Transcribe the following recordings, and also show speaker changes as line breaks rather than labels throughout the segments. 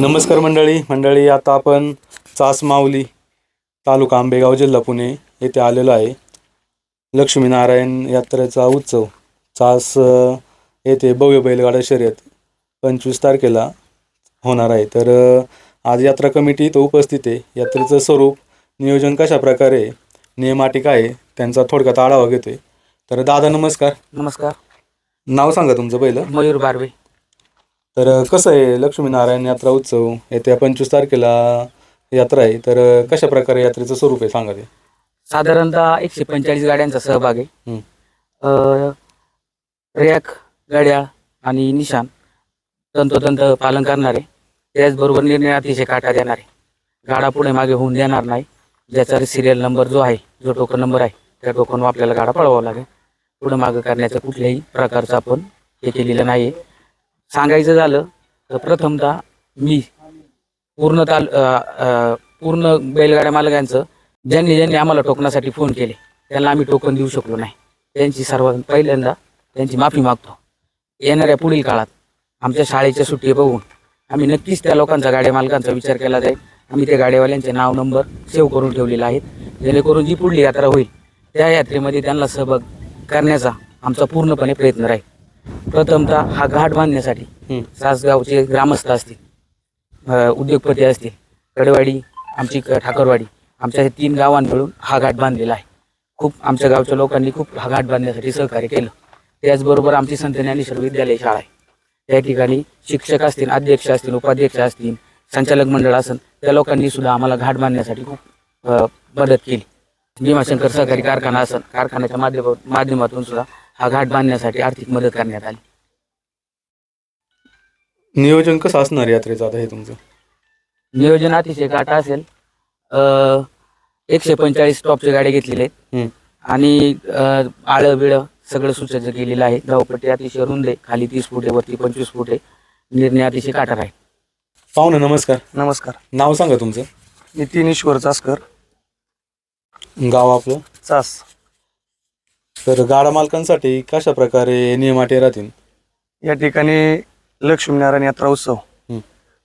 नमस्कार मंडळी. मंडळी आता आपण चास माऊली तालुका आंबेगाव जिल्हा पुणे येथे आलेलो आहे. लक्ष्मीनारायण यात्रेचा उत्सव. चास येथे भव्य बैलगाडा शर्यत पंचवीस तारखेला होणार आहे. तर आज यात्रा कमिटी इथं उपस्थित आहे. यात्रेचं स्वरूप नियोजन कशा प्रकारे काय आहे, त्यांचा थोडक्यात आढावा घेतोय. तर दादा नमस्कार.
नमस्कार.
नाव सांगा तुमचं पहिलं.
मयूर बारवे.
तर कसं आहे लक्ष्मीनारायण यात्रा उत्सव? येत्या पंचवीस तारखेला यात्रा आहे. तर कशा प्रकारे यात्रेचं स्वरूप आहे सांगा ते
साधारणतः एकशे पंचेचाळीस गाड्यांचा सहभाग आहे.
हं.
अ, रॅक गाड्या आणि निशान तंतोतंत पालन करणारे त्याचबरोबर निर्णय अतिशय काटा देणारे. गाडा पुढे मागे होऊन देणार नाही. ज्याचा सिरियल नंबर जो आहे जो टोकन नंबर आहे त्या टोकनवर आपल्याला गाडा पळवावा लागेल. पुढे मागं करण्याचं कुठल्याही प्रकारचं आपण हे केलेलं नाही आहे सांगायचं झालं तर प्रथमतः मी पूर्ण ताल पूर्ण बैलगाड्या मालकांचं ज्यांनी ज्यांनी आम्हाला टोकनासाठी फोन केले त्यांना आम्ही टोकन देऊ शकलो नाही. त्यांची सर्व पहिल्यांदा त्यांची माफी मागतो. येणाऱ्या पुढील काळात आमच्या शाळेच्या सुट्टी बघून आम्ही नक्कीच त्या लोकांचा गाड्या मालकांचा विचार केला जाईल. आम्ही त्या गाड्यावाल्यांचे नाव नंबर सेव्ह करून ठेवलेले आहेत. जेणेकरून जी पुढली यात्रा होईल त्या यात्रेमध्ये त्यांना सहभाग करण्याचा आमचा पूर्णपणे प्रयत्न राहील. प्रथमतः हा घाट बांधण्यासाठी. सासगावचे ग्रामस्थ असतील उद्योगपती असतील कडेवाडी आमची ठाकरवाडी आमच्या हे तीन गावां मिळून हा घाट बांधलेला आहे. खूप आमच्या गावच्या लोकांनी खूप हा घाट बांधण्यासाठी सहकार्य केलं. त्याचबरोबर आमची संत ज्ञानेश्वर विद्यालय शाळा आहे. त्या ठिकाणी शिक्षक असतील अध्यक्ष असतील उपाध्यक्ष असतील संचालक मंडळ असेल त्या लोकांनी सुद्धा आम्हाला घाट बांधण्यासाठी खूप मदत केली. भीमाशंकर सहकारी कारखाना असेल कारखान्याच्या माध्यम माध्यमातून सुद्धा हा घाट बांधण्यासाठी आर्थिक मदत करण्यात आली.
नियोजन कसं असणार यात्रेचं आता हे तुमचं?
नियोजन अतिशय काटा असेल. एकशे पंचेचाळीस टॉपचे गाड्या घेतलेले आहेत. आणि आळं बिळं सगळं सुसज्ज केलेलं आहे. धावपट्टी अतिशय रुंद आहे. खाली तीस फूट आहे वरती पंचवीस फूट आहे. निर्णय अतिशय काटार आहे.
पाहुणे नमस्कार.
नमस्कार.
नाव सांगा तुमचं.
नितीन ईश्वर चासकर.
गाव आपलं?
चास.
तर गाडा मालकांसाठी कशा प्रकारे नियम अटी राहतील?
या ठिकाणी लक्ष्मीनारायण यात्रा उत्सव.
हं.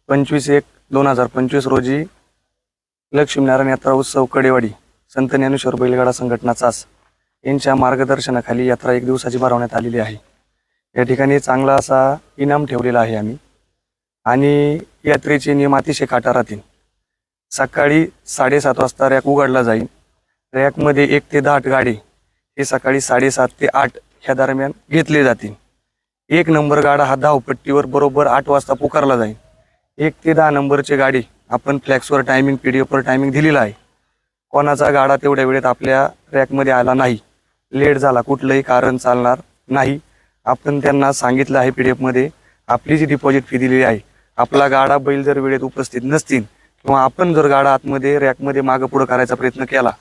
पंचवीस एक दोन हजार पंचवीस रोजी लक्ष्मीनारायण यात्रा उत्सव कडेवाडी संत ज्ञानेश्वर बैलगाडा संघटना चास यांच्या मार्गदर्शनाखाली यात्रा एक दिवसाची भरवण्यात आलेली आहे. या ठिकाणी चांगला असा इनाम ठेवलेला आहे आम्ही. आणि यात्रेचे नियम अतिशय काटा राहतील. सकाळी साडेसात वाजता रॅक उघडला जाईल. रॅकमध्ये एक ते दहा गाडी हे सकाळी साडेसात ते आठ ह्या दरम्यान घेतले जातील. एक नंबर गाडा हा धावपट्टीवर बरोबर आठ वाजता पुकारला जाईल. एक ते दहा नंबरची गाडी आपण फ्लॅक्सवर टायमिंग पी डी एफवर टायमिंग दिलेला आहे. कोणाचा गाडा तेवढ्या वेळेत आपल्या रॅकमध्ये आला नाही. लेट झाला कुठलंही कारण चालणार नाही. आपण त्यांना सांगितलं आहे पी डी एफमध्ये आपली जी डिपॉझिट फी दिलेली आहे आपला गाडा बैल जर वेळेत उपस्थित नसतील किंवा आपण जर गाडा आतमध्ये रॅकमध्ये मागं पुढं करायचा प्रयत्न केला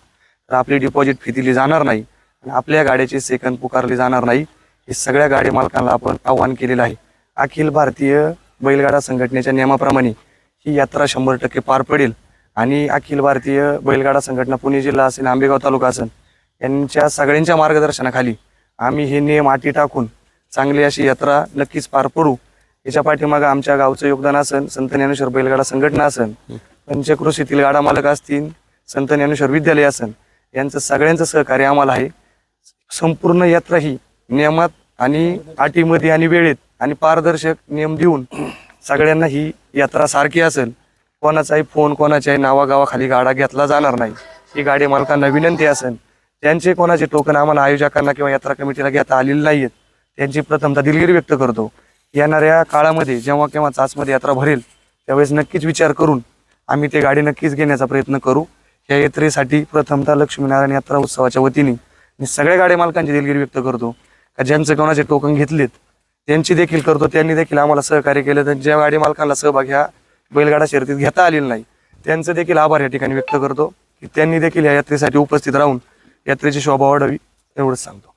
तर आपली डिपॉझिट फी दिली जाणार नाही. आणि आपल्या गाड्याची सेकंद पुकारली जाणार नाही. हे सगळ्या गाडी मालकांना आपण आव्हान केलेलं आहे. अखिल भारतीय बैलगाडा संघटनेच्या नियमाप्रमाणे ही यात्रा शंभर टक्के पार पडेल. आणि अखिल भारतीय बैलगाडा संघटना पुणे जिल्हा असेल आंबेगाव तालुका असेल यांच्या सगळ्यांच्या मार्गदर्शनाखाली आम्ही हे नियम आटी टाकून चांगली अशी यात्रा नक्कीच पार पडू. याच्या पाठीमागं आमच्या गावचं योगदान असेल संत ज्ञानेश्वर बैलगाडा संघटना असेल पंचकृषीतील गाडा मालक असतील संत ज्ञानेश्वर विद्यालय असेल यांचं सगळ्यांचं सहकार्य आम्हाला आहे. संपूर्ण यात्रा ही नियमात आणि अटीमध्ये आणि वेळेत आणि पारदर्शक नियम देऊन सगळ्यांना ही यात्रा सारखी असेल. कोणाचाही फोन कोणाच्याही नावागावाखाली गाडा घेतला जाणार नाही. ही गाडी मालकांना विनंती असेल. त्यांचे कोणाचे टोकन आम्हाला आयोजकांना किंवा यात्रा कमिटीला घेता आलेले आहेत त्यांची प्रथमतः दिलगिरी व्यक्त करतो. येणाऱ्या काळामध्ये जेव्हा केव्हा चाचमध्ये यात्रा भरेल त्यावेळेस नक्कीच विचार करून आम्ही ते गाडी नक्कीच घेण्याचा प्रयत्न करू. या यात्रेसाठी प्रथमतः लक्ष्मीनारायण यात्रा उत्सवाच्या वतीने मी सगळ्या गाड्या मालकांची दिलगिरी व्यक्त करतो. का ज्यांचं कोणाचे टोकन घेतलेत त्यांची देखील करतो. त्यांनी देखील आम्हाला सहकार्य केलं. तर ज्या गाडी मालकांना सहभाग ह्या बैलगाडा शर्यतीत घेता आलेला नाही त्यांचं देखील आभार या ठिकाणी व्यक्त करतो. की त्यांनी देखील या यात्रेसाठी उपस्थित राहून यात्रेची शोभा वाढावी एवढंच सांगतो.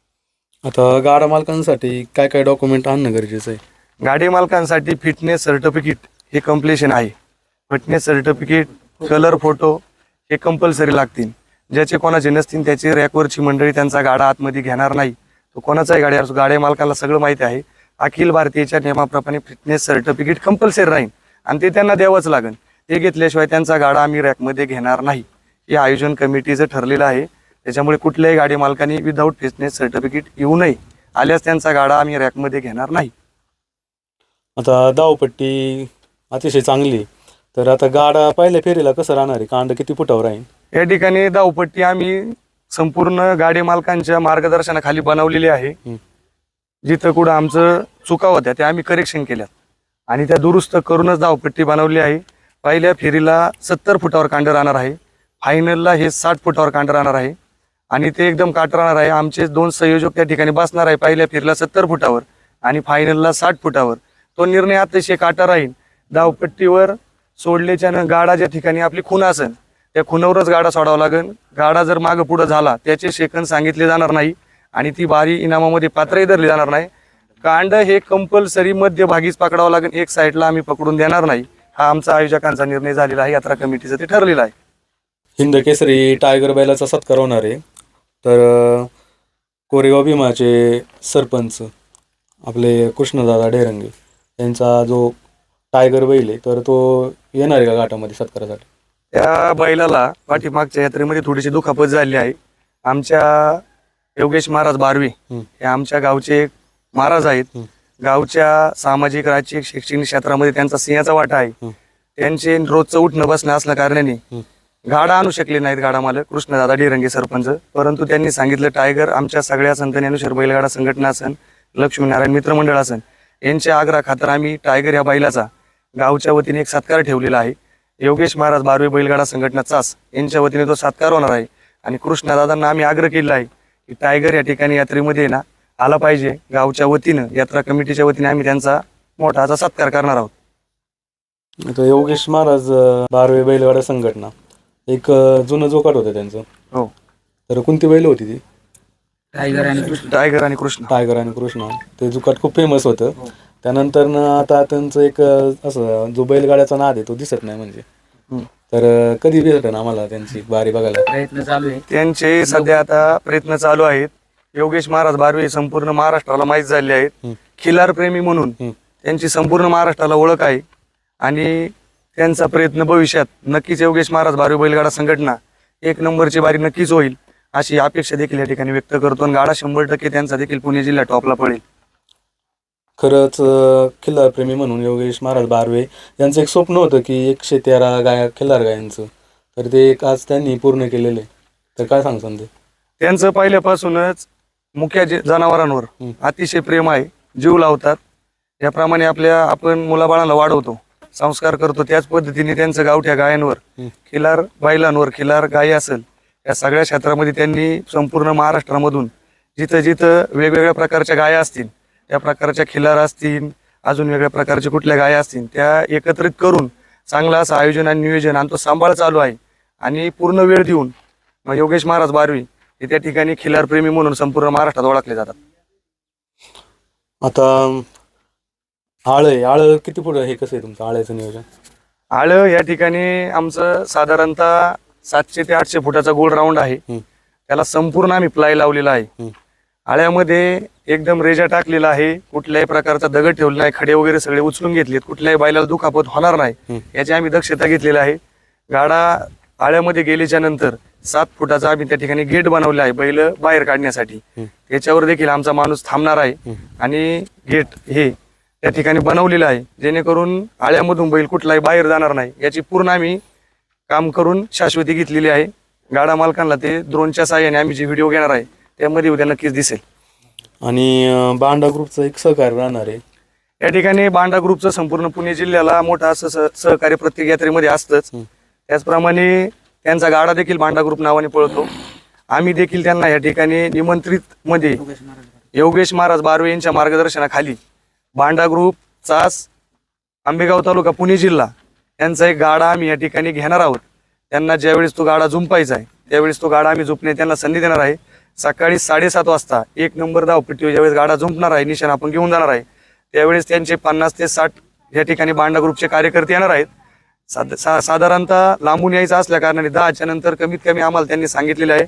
आता गाडा मालकांसाठी काय काय डॉक्युमेंट आणणं गरजेचं आहे?
गाडी मालकांसाठी फिटनेस सर्टिफिकेट हे कम्प्लिशन आहे. फिटनेस सर्टिफिकेट कलर फोटो हे कंपल्सरी लागतील. ज्याचे कोणाचे नसतील त्याची रॅकवरची मंडळी त्यांचा गाडा आतमध्ये घेणार नाही. तो कोणाचाही गाडी असो गाड्या मालकाला सगळं माहिती आहे. अखिल भारतीयच्या नियमाप्रमाणे फिटनेस सर्टिफिकेट कंपल्सरी राहील आणि ते त्यांना द्यावंच लागेल. ते घेतल्याशिवाय त्यांचा गाडा आम्ही रॅकमध्ये घेणार नाही. हे आयोजन कमिटीचं ठरलेलं आहे. त्याच्यामुळे कुठल्याही गाडी मालकांनी विदाऊट फिटनेस सर्टिफिकेट येऊ नये. आल्यास त्यांचा गाडा आम्ही रॅकमध्ये घेणार नाही.
आता धावपट्टी अतिशय चांगली आहे. तर आता गाडा पहिल्या फेरीला कसं राहणार आहे? कांड किती फुटावर आहे
या ठिकाणी धावपट्टी आम्ही संपूर्ण गाडी मालकांच्या मार्गदर्शनाखाली बनवलेली आहे.
हं.
जिथं कुठं आमचं चुका होत्या त्या आम्ही करेक्शन केल्यात. आणि त्या दुरुस्त करूनच धावपट्टी बनवली आहे. पहिल्या फेरीला सत्तर फुटावर कांड राहणार आहे. फायनलला हे साठ फुटावर कांड राहणार आहे. आणि ते एकदम काट राहणार आहे. आमचे दोन संयोजक त्या ठिकाणी बसणार आहे. पहिल्या फेरीला सत्तर फुटावर आणि फायनलला साठ फुटावर. तो निर्णय अतिशय काटा राहील. धावपट्टीवर सोडल्याच्या गाडा ज्या ठिकाणी आपली खून असेल त्या खुनावरच गाडा सोडावा लागेल. गाडा जर मागं पुढं झाला त्याचे सेकंद सांगितले जाणार नाही आणि ती भारी इनामामध्ये पात्रही धरली जाणार नाही. कांड हे कंपल्सरी मध्यभागीच पकडावं लागेल एक साईडला आम्ही पकडून देणार नाही. हा आमचा आयोजकांचा निर्णय झालेला आहे यात्रा कमिटीचं ते ठरलेलं आहे.
हिंद केसरी टायगर बैलाचा सत्कार होणार आहे. तर कोरेगाव भीमाचे सरपंच आपले कृष्णदादा डेरंगे यांचा जो टायगर बैल आहे तर तो येणार आहे का घाटामध्ये सत्कारासाठी
त्या बैलाला पाठीमागच्या यात्रेमध्ये थोडीशी दुखापत झाली आहे आमच्या योगेश महाराज बारवे
हं.
आमच्या गावचे एक महाराज आहेत. गावच्या सामाजिक राजकीय शैक्षणिक क्षेत्रामध्ये त्यांचा सिंहाचा वाटा आहे. त्यांचे रोजचं उठणं बसणं असल्या कारणाने. गाडा आणू शकले नाहीत गाडा मालक कृष्णदादा डिरंगे सरपंच परंतु त्यांनी सांगितलं टायगर आमच्या सगळ्या संत ज्ञानेश्वर बैलगाडा संघटना असन लक्ष्मीनारायण मित्रमंडळ असन यांच्या आग्रह खातर आम्ही टायगर या बैलाचा गावच्या वतीने एक सत्कार ठेवलेला आहे. योगेश महाराज बारवे बैलगाडा संघटना चास यांच्या वतीने तो सत्कार होणार आहे. आणि कृष्णदादांना आम्ही आग्रह केलेला आहे की टायगर या ठिकाणी यात्रेमध्ये ना आला पाहिजे. गावच्या वतीनं यात्रा कमिटीच्या वतीने आम्ही त्यांचा मोठा असा सत्कार करणार आहोत.
आता योगेश महाराज बारवे बैलगाडा संघटना एक जुनं जोकाट होतं त्यांचं.
हो.
तर कोणती बैल होती ती?
टायगर आणि कृष्ण.
टायगर आणि कृष्ण.
टायगर आणि कृष्ण. ते जुकाट खूप फेमस होतं. त्यानंतर न आता त्यांचं एक असं जो बैलगाड्याचा नाद आहे तो दिसत नाही म्हणजे. तर कधी दिसत ना आम्हाला त्यांची बारी बघायला?
प्रयत्न चालू आहे.
त्यांचे सध्या आता प्रयत्न चालू आहेत. योगेश महाराज बारवे संपूर्ण महाराष्ट्राला माहीत झाले आहेत. खिलार प्रेमी म्हणून. त्यांची संपूर्ण महाराष्ट्राला ओळख आहे. आणि त्यांचा प्रयत्न भविष्यात नक्कीच योगेश महाराज बारवे बैलगाडा संघटना एक नंबरची बारी नक्कीच होईल अशी अपेक्षा देखील या ठिकाणी व्यक्त करतो. आणि गाडा शंभर टक्के त्यांचा देखील पुणे जिल्हा टॉपला पडेल.
खरंच अं, खिल्लार प्रेमी म्हणून योगेश महाराज बारवे यांचं एक स्वप्न होतं की एकशे तेरा गाय खिल्लार गायांचं. तर ते एक आज त्यांनी पूर्ण केलेलं आहे. तर काय सांगसान ते
त्यांचं पहिल्यापासूनच मुख्य जे- जनावरांवर
हं.
अतिशय प्रेम आहे. जीव लावतात. याप्रमाणे आपल्या आपण मुलाबाळांना वाढवतो संस्कार करतो. त्याच पद्धतीने त्यांचं गावठ्या गायांवर
हं.
खिलार बैलांवर खिलार गायी असेल या सगळ्या क्षेत्रामध्ये त्यांनी संपूर्ण महाराष्ट्रामधून जिथं जिथं वेगवेगळ्या प्रकारच्या गाया असतील त्या प्रकारच्या खिलार असतील अजून वेगळ्या प्रकारच्या कुठल्या गाया असतील त्या एकत्रित करून चांगलं असं आयोजन आणि नियोजन आणि तो सांभाळ चालू आहे. आणि पूर्ण वेळ देऊन योगेश महाराज बारवी हे त्या ठिकाणी खिलार प्रेमी म्हणून संपूर्ण महाराष्ट्रात ओळखले जातात.
आता आळ आळ किती पुढं हे कसं आहे तुमचं आळ्याचं नियोजन?
आळ या ठिकाणी आमचं साधारणतः सातशे ते आठशे फुटाचा गोल राऊंड आहे. त्याला संपूर्ण आम्ही प्लाय लावलेला आहे. आळ्यामध्ये एकदम रेजा टाकलेला आहे. कुठल्याही प्रकारचा दगड ठेवलेला नाही. खडे वगैरे सगळे उचलून घेतलेत. कुठल्याही बैलाला दुखापत होणार नाही. याची आम्ही दक्षता घेतलेली आहे. गाडा आळ्यामध्ये गेल्याच्यानंतर सात फुटाचा आम्ही त्या ठिकाणी गेट बनवला आहे बैल बाहेर काढण्यासाठी. त्याच्यावर देखील आमचा माणूस थांबणार आहे. आणि गेट हे त्या ठिकाणी बनवलेलं आहे. जेणेकरून आळ्यामधून बैल कुठलाही बाहेर जाणार नाही. याची पूर्ण आम्ही काम करून शाश्वती घेतलेली आहे. गाडा मालकांना ते ड्रोनच्या साह्याने आम्ही जे व्हिडिओ घेणार आहे त्यामध्ये उद्या नक्कीच दिसेल.
आणि बांडा ग्रुपचं एक सहकार्य राहणार आहे.
या ठिकाणी बांडा ग्रुपचं संपूर्ण पुणे जिल्ह्याला मोठं असं सह- सहकार्य प्रत्येक यात्रेमध्ये असतंच. त्याचप्रमाणे त्यांचा गाडा देखील बांडा ग्रुप नावाने पळतो. आम्ही देखील त्यांना या ठिकाणी निमंत्रित मध्ये
योगेश महाराज
योगेश महाराज बारवे यांच्या मार्गदर्शनाखाली बांडा ग्रुप चास आंबेगाव तालुका पुणे जिल्हा यांचा एक गाडा आम्ही या ठिकाणी घेणार आहोत. त्यांना ज्यावेळेस तो गाडा जुंपायचा आहे त्यावेळेस तो गाडा आम्ही झुंपणे त्यांना संधी देणार आहे. सकाळी साडेसात वाजता एक नंबर धावपट्टी ज्यावेळेस गाडा झुंपणार आहे निशाण आपण घेऊन जाणार आहे त्यावेळेस त्यांचे पन्नास ते साठ या ठिकाणी बांडा ग्रुपचे कार्यकर्ते येणार आहेत. साध सा साधारणतः लांबून यायचं असल्या कारणाने दहाच्या नंतर कमीत कमी आम्हाला त्यांनी सांगितलेलं आहे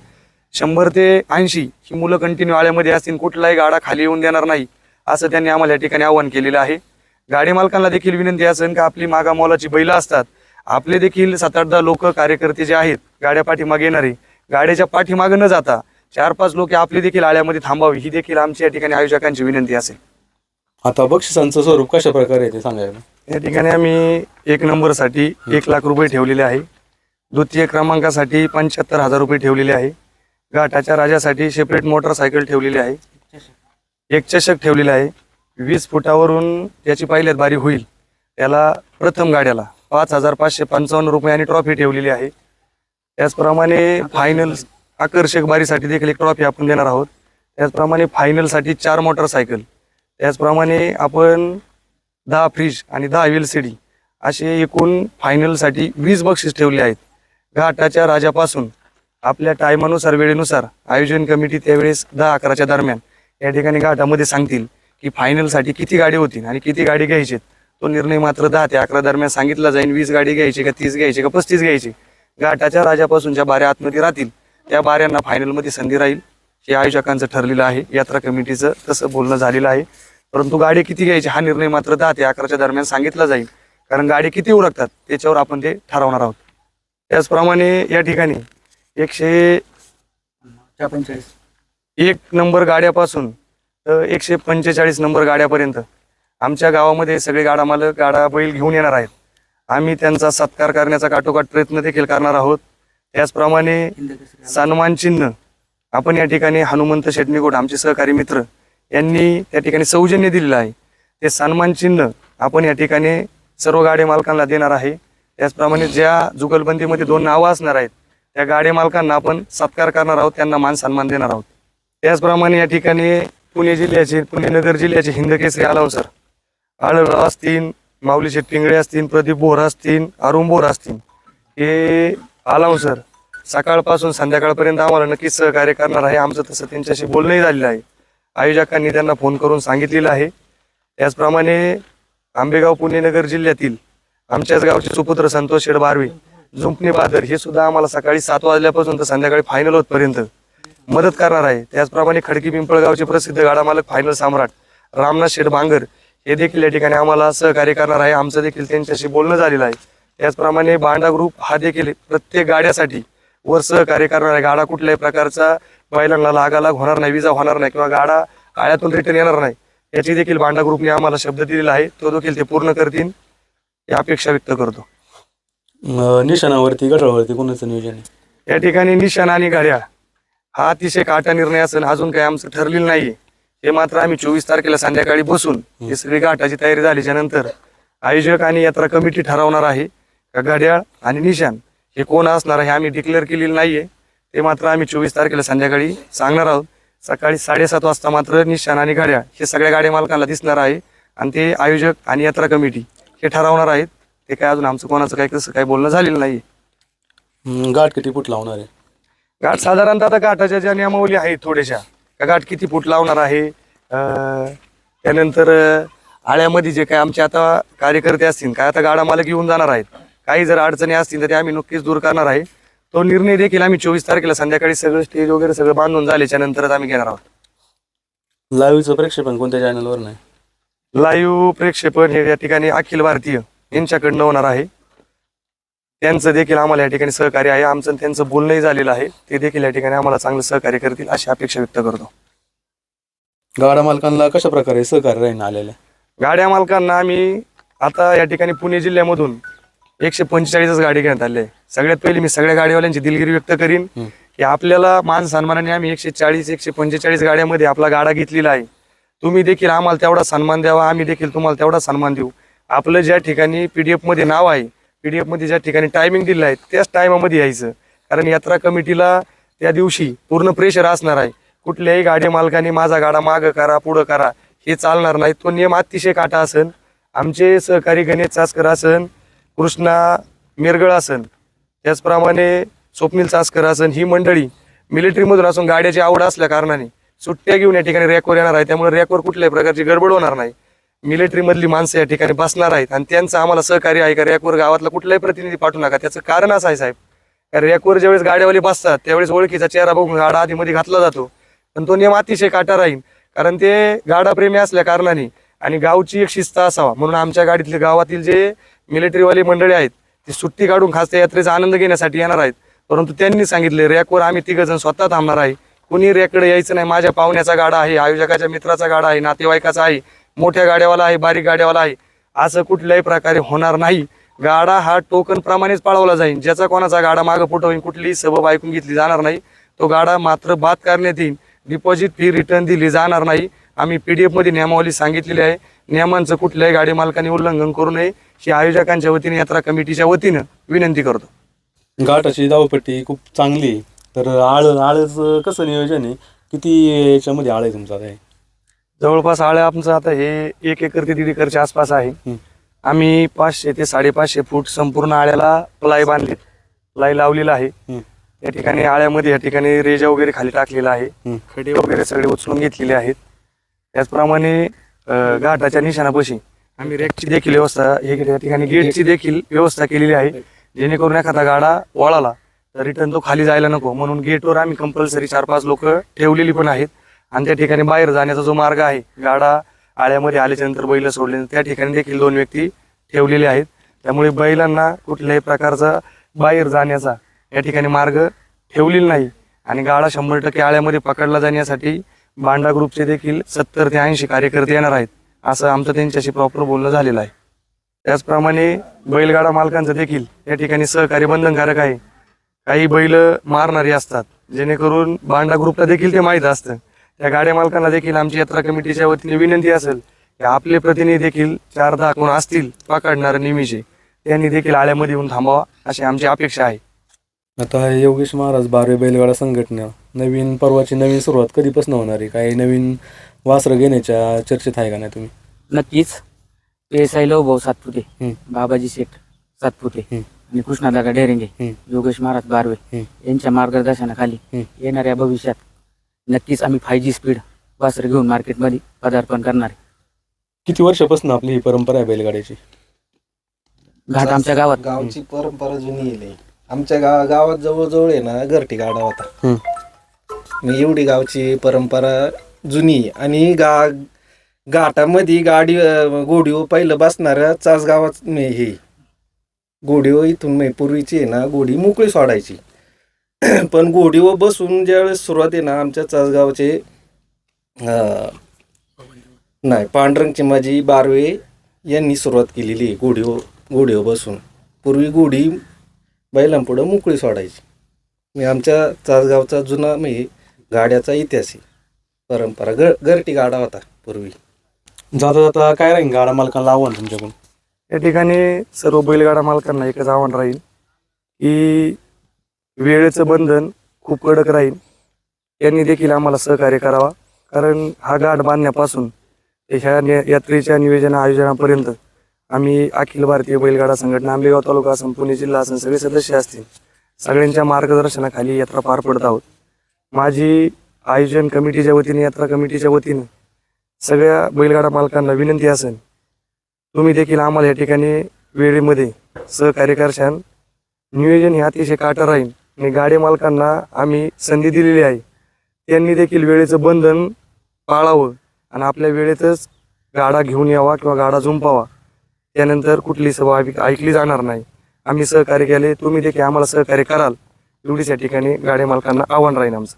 शंभर ते ऐंशी ही मुलं कंटिन्यू आळ्यामध्ये असतील कुठलाही गाडा खाली येऊन देणार नाही असं त्यांनी आम्हाला या ठिकाणी आवाहन केलेलं आहे. गाडी मालकांना देखील विनंती असेल का आपली मागा मोलाची बैलं असतात आपले देखील सात आठ दहा लोक कार्यकर्ते जे आहेत गाड्या पाठीमागे येणारे गाड्याच्या पाठीमागे न जाता चार पाच लोक आपली देखील आळ्यामध्ये थांबावी ही देखील आमची या ठिकाणी आयोजकांची विनंती असेल
आता बक्षिसांचं स्वरूप कशा प्रकारे आहे ते सांगायला?
या ठिकाणी आम्ही एक नंबरसाठी एक लाख रुपये ठेवलेले आहे. द्वितीय क्रमांकासाठी पंच्याहत्तर हजार रुपये ठेवलेले आहे. घाटाच्या राजासाठी सेपरेट मोटरसायकल ठेवलेली आहे. एक चषक ठेवलेला आहे. वीस फुटावरून त्याची पहिल्यात बारी होईल. त्याला प्रथम गाड्याला पाच हजार पाचशे पंचावन्न रुपये आणि ट्रॉफी ठेवलेली आहे. त्याचप्रमाणे फायनल आकर्षक बारीसाठी देखील एक ट्रॉफी आपण देणार आहोत. त्याचप्रमाणे फायनलसाठी चार मोटरसायकल त्याचप्रमाणे आपण दहा फ्रीज आणि दहा एल सी डी असे एकूण फायनलसाठी वीस बक्षीस ठेवले आहेत. घाटाच्या राजापासून आपल्या टायमानुसार वेळेनुसार आयोजन कमिटी त्यावेळेस दहा अकराच्या दरम्यान या ठिकाणी घाटामध्ये सांगतील की फायनलसाठी किती गाडी होतील आणि किती गाडी घ्यायची तो निर्णय मात्र दहा ते अकरा दरम्यान सांगितला जाईल. वीस गाडी घ्यायची का तीस घ्यायची का पस्तीस घ्यायची? घाटाच्या राजापासून ज्या बाऱ्या आतमध्ये राहतील. त्या बाऱ्यांना फायनलमध्ये संधी राहील. हे आयोजकांचं ठरलेलं आहे. यात्रा कमिटीचं तसं बोलणं झालेलं आहे. परंतु गाडी किती घ्यायची हा निर्णय मात्र दहा ते अकराच्या दरम्यान सांगितला जाईल. कारण गाडी किती उरकतात त्याच्यावर आपण ते ठरवणार आहोत. त्याचप्रमाणे या ठिकाणी एकशे एक नंबर गाड्यापासून तर एकशे पंचेचाळीस नंबर गाड्यापर्यंत आमच्या गावामध्ये सगळे गाडा मालक गाडा बैल घेऊन येणार आहेत. आम्ही त्यांचा सत्कार करण्याचा काटोकाट प्रयत्न देखील करणार आहोत. त्याचप्रमाणे सन्मान चिन्ह. आपण या ठिकाणी हनुमंत शेटणीकोट आमचे सहकारी मित्र यांनी त्या ठिकाणी सौजन्य दिलेलं आहे. ते सन्मान चिन्ह आपण या ठिकाणी सर्व गाडे मालकांना देणार आहे. त्याचप्रमाणे ज्या जुगलबंदीमध्ये दोन नावं असणार आहेत त्या गाडे मालकांना आपण सत्कार करणार आहोत त्यांना मान सन्मान देणार आहोत. त्याचप्रमाणे या ठिकाणी पुणे जिल्ह्याचे पुणे नगर जिल्ह्याचे हिंदकेसरी आलावसर आळराव असतील माऊली शेट पिंगळे असतील प्रदीप बोर असतील अरुण बोर असतील हे आलावसर हो, सकाळपासून संध्याकाळपर्यंत आम्हाला नक्कीच सहकार्य करणार आहे. आमचं तसं त्यांच्याशी बोलणंही झालेलं आहे. आयोजकांनी त्यांना फोन करून सांगितलेलं आहे. त्याचप्रमाणे आंबेगाव पुणेनगर जिल्ह्यातील आमच्याच गावचे सुपुत्र संतोष शेड बारवे जुंपणे बादर हे सुद्धा आम्हाला सकाळी सात वाजल्यापासून तर संध्याकाळी फायनल होतपर्यंत मदत करणार आहे. त्याचप्रमाणे खडकी पिंपळगावचे प्रसिद्ध गाडा मालक फायनल सम्राट रामनाथ शेठ बांगर हे देखील या ठिकाणी आम्हाला सहकार्य करणार आहे. आमचं देखील त्यांच्याशी बोलणं झालेलं आहे. त्याचप्रमाणे बांडा ग्रुप हा देखील प्रत्येक गाड्यासाठी वर सहकार्य करणार आहे. गाडा कुठल्याही प्रकारचा बैलांना लागालाग होणार नाही विजा होणार नाही किंवा गाडा आळ्यातून रिटर्न येणार नाही. याची देखील बांडा ग्रुपने आम्हाला शब्द दिलेला आहे. तो देखील ते पूर्ण करतील ही अपेक्षा व्यक्त करतो.
निशाणावरती गटावरती कोणाचं नियोजन आहे?
या ठिकाणी निशाण आणि गाड्या हा अतिशय काटा निर्णय असेल अजून काही आमचं ठरलेलं नाहीये. हे मात्र आम्ही चोवीस तारखेला संध्याकाळी बसून ही सगळी घाटाची तयारी झाल्याच्यानंतर आयोजक आणि यात्रा कमिटी ठरवणार आहे. का घड्याळ आणि निशाण हे कोण असणार आहे आम्ही डिक्लेअर केलेलं नाहीये. ते मात्र आम्ही चोवीस तारखेला संध्याकाळी सांगणार आहोत. सकाळी साडेसात वाजता मात्र निशाण आणि घड्याळ हे सगळ्या गाड्या मालकांना दिसणार आहे आणि ते आयोजक आणि यात्रा कमिटी हे ठरवणार आहेत. ते काय अजून आमचं कोणाचं काही कसं काही बोलणं झालेलं नाही
गाठ किती फूट लावणार आहे?
घाट साधारणतः आता घाटाच्या ज्या नियमावली आहेत थोड्याशा का घाट किती फूट लावणार आहे? अं, त्यानंतर अं, आळ्यामध्ये जे काय आमचे आता कार्यकर्ते असतील काय आता गाडा मालक येऊन जाणार आहेत? काही जर अडचणी असतील तर ते आम्ही नक्कीच दूर करणार आहे. तो निर्णय देखील आम्ही चोवीस तारखेला संध्याकाळी सगळं स्टेज वगैरे सगळं बांधून झाल्याच्या नंतरच आम्ही घेणार आहोत.
लाईव्हचं प्रेक्षेपण कोणत्या चॅनलवर नाही?
लाईव्ह प्रेक्षेपण हे या ठिकाणी अखिल भारतीय यांच्याकडनं होणार आहे. त्यांचं देखील आम्हाला या ठिकाणी सहकार्य आहे. आमचं आणि त्यांचं बोलणंही झालेलं आहे. ते देखील या ठिकाणी आम्हाला चांगलं सहकार्य करतील अशी अपेक्षा व्यक्त करतो.
गाडा मालकांना कशा प्रकारे सहकार्य राहील आलेल्या?
गाड्या मालकांना आम्ही आता या ठिकाणी पुणे जिल्ह्यामधून एकशे पंचेचाळीसच गाडी घेण्यात आली आहे. सगळ्यात पहिली मी सगळ्या गाडीवाल्यांची दिलगिरी व्यक्त करीन. की आपल्याला मान सन्मानाने आम्ही एकशे चाळीस एकशे पंचेचाळीस गाड्यामध्ये आपला गाडा घेतलेला आहे. तुम्ही देखील आम्हाला तेवढा सन्मान द्यावा आम्ही देखील तुम्हाला तेवढा सन्मान देऊ. आपलं ज्या ठिकाणी पीडीएफमध्ये नाव आहे पीडीएफमध्ये ज्या ठिकाणी टायमिंग दिलं आहे त्याच टायमामध्ये यायचं. कारण यात्रा कमिटीला त्या दिवशी पूर्ण प्रेशर असणार आहे. कुठल्याही गाडी मालकाने माझा गाडा मागं करा पुढं करा हे चालणार नाही. तो नियम अतिशय काटा असेल आमचे सहकारी गणेश चासकर असन कृष्णा मिरगळ असन त्याचप्रमाणे स्वप्नील चासकर असन ही मंडळी मिलिटरीमधून असून गाड्याची आवड असल्या कारणाने सुट्ट्या घेऊन या ठिकाणी रॅकवर येणार आहे. त्यामुळे रॅकवर कुठल्याही प्रकारची गडबड होणार नाही. मिलिटरीमधली माणसं या ठिकाणी बसणार आहेत आणि त्यांचं आम्हाला सहकार्य आहे का? रॅकवर गावातला कुठलाही प्रतिनिधी पाठवू नका. त्याचं कारण असं आहे साहेब. कारण रॅकवर ज्यावेळेस गाड्यावाले बसतात त्यावेळेस ओळखीचा चेहरा बघून गाडा आधीमध्ये घातला जातो. पण तो नियम अतिशय काटा राहील. कारण ते गाडा प्रेमी असल्या कारणाने आणि गावची एक शिस्त असावा. म्हणून आमच्या गाडीतले गावातील जे मिलिटरीवाली मंडळी आहेत ती सुट्टी काढून खास त्या यात्रेचा आनंद घेण्यासाठी येणार आहेत. परंतु त्यांनी सांगितले रॅकवर आम्ही तिघजण स्वतः थांबणार आहे. कुणी रॅककडे यायचं नाही. माझ्या पाहुण्याचा गाडा आहे आयोजकाच्या मित्राचा गाडा आहे नातेवाईकाचा आहे मोठ्या गाड्यावाला आहे बारीक गाड्यावाला आहे. असं कुठल्याही प्रकारे होणार नाही. गाडा हा टोकन प्रमाणेच पाळवला जाईल ज्याचा कोणाचा गाडा मागं पुढं होईल कुठलीही सबब ऐकून घेतली जाणार नाही तो गाडा मात्र बाद करण्यात येईल डिपॉझिट फी रिटर्न दिली जाणार नाही. आम्ही पी डी एफमध्ये नियमावली सांगितलेली आहे. नियमांचं कुठल्याही गाडी मालकाने उल्लंघन करू नये. ही आयोजकांच्या वतीने यात्रा कमिटीच्या वतीनं विनंती करतो
घाटाची धावपट्टी खूप चांगली आहे तर आळ आळचं कसं नियोजन आहे किती याच्यामध्ये आळ आहे तुमचं आता हे?
जवळपास आळ्या आमचं आता हे एक एकर ते दीड एकरच्या आसपास आहे. आम्ही पाचशे ते साडेपाचशे फूट संपूर्ण आळ्याला प्लाई बांधले प्लाई लावलेला आहे. या ठिकाणी आळ्यामध्ये या ठिकाणी रेजा वगैरे खाली टाकलेला आहे
हं.
खडे वगैरे सगळे उचलून घेतलेले आहेत त्याचप्रमाणे घाटाच्या निशाणापाशी आम्ही रेकची देखील व्यवस्था हे या ठिकाणी गेटची देखील व्यवस्था केलेली आहे. जेणेकरून एखादा गाडा वळाला तर रिटर्न तो खाली जायला नको. म्हणून गेटवर आम्ही कंपल्सरी चार पाच लोक ठेवलेली पण आहेत. आणि त्या ठिकाणी बाहेर जाण्याचा जो मार्ग आहे गाडा आळ्यामध्ये आल्याच्यानंतर बैल सोडले त्या ठिकाणी देखील दोन व्यक्ती ठेवलेले आहेत. त्यामुळे बैलांना कुठल्याही प्रकारचा बाहेर जाण्याचा या ठिकाणी मार्ग ठेवलेला नाही. आणि गाडा शंभर टक्के आळ्यामध्ये पकडला जाण्यासाठी बांडा ग्रुपचे देखील सत्तर ते ऐंशी कार्यकर्ते येणार आहेत. असं आमचं त्यांच्याशी प्रॉपर बोलणं झालेलं आहे. त्याचप्रमाणे बैलगाडा मालकांचं देखील या ठिकाणी सहकार्य बंधनकारक आहे. काही बैल मारणारी असतात जेणेकरून बांडा ग्रुपला देखील ते माहीत असतं. त्या गाड्या मालकांना देखील आमची यात्रा कमिटीच्या वतीने विनंती असेल की आपले प्रतिनिधी देखील चार दहा कोण असतील पकडणारे नेहमीचे त्यांनी देखील आळ्यामध्ये येऊन थांबावा अशी आमची अपेक्षा आहे.
आता हे योगेश महाराज बारवे बैलगाडा संघटना नवीन पर्वाची नवीन सुरुवात कधीपासून होणार आहे? काही नवीन वासरं घेण्याच्या चर्चेत आहे का नाही तुम्ही
नक्कीच एस आय भाऊ सातपुते. बाबाजी शेठ सातपुते. आणि कृष्णादादा डेरेंगे
हं.
योगेश महाराज बारवे. यांच्या मार्गदर्शनाखाली. येणाऱ्या भविष्यात नक्कीच आम्ही फाय जी स्पीड वासर घेऊन मार्केटमध्ये पदार्पण करणार आहे.
किती वर्षापासून आपली ही परंपरा आहे बैलगाड्याची
घाट आमच्या गावात
गावची परंपरा जुनी आहे लई. आमच्या गाव गावात जवळजवळ आहे ना घरटी गाडा होता
हं.
मग एवढी गावची परंपरा जुनी. आहे. आणि गा घाटामध्ये गाडी अं, पहिलं बसणाऱ्या चासगावात हे. गोडीओ इथून पूर्वीची आहे ना गोडी मोकळी सोडायची. पण गोडीओ बसून ज्यावेळेस सुरुवात आहे ना आमच्या चासगावचे नाही पांडुरंगची माझी बारवे यांनी सुरुवात केलेली आहे गोडीओ गोडीओ बसून. पूर्वी गोडी बैलांपुढं मोकळी सोडायची. मी आमच्या चासगावचा जुना मी गाड्याचा इतिहास आहे. परंपरा. ग घरटी गाडा होता पूर्वी.
जाता जाता काय राहील गाडा मालकांना आव्हान तुमच्याकडून?
या ठिकाणी सर्व बैलगाडा मालकांना एकच आव्हान राहील की वेळेचं बंधन खूप कडक राहील. यांनी देखील आम्हाला सहकार्य करावा. कारण हा घाट बांधण्यापासून ह्या यात्रेच्या नियोजन आयोजनापर्यंत आम्ही अखिल भारतीय बैलगाडा संघटना आंबेगाव तालुका असून पुणे जिल्हा असून सगळे सदस्य असतील. सगळ्यांच्या मार्गदर्शनाखाली यात्रा पार पडत आहोत. माझी आयोजन कमिटीच्या वतीने यात्रा कमिटीच्या वतीने सगळ्या बैलगाडा मालकांना विनंती असेल तुम्ही देखील आम्हाला या ठिकाणी वेळेमध्ये सहकार्य करशाल नियोजन हे अतिशय काटर राहील आणि गाडी मालकांना आम्ही संधी दिलेली आहे. त्यांनी देखील वेळेचं बंधन पाळावं आणि आपल्या वेळेतच गाडा घेऊन यावा किंवा गाडा झुंपावा. त्यानंतर कुठली सभा ऐकली जाणार नाही. आम्ही सहकार्य केले तुम्ही देखील आम्हाला सहकार्य कराल. एवढीच या ठिकाणी गाडी मालकांना आव्हान राहील आमचं.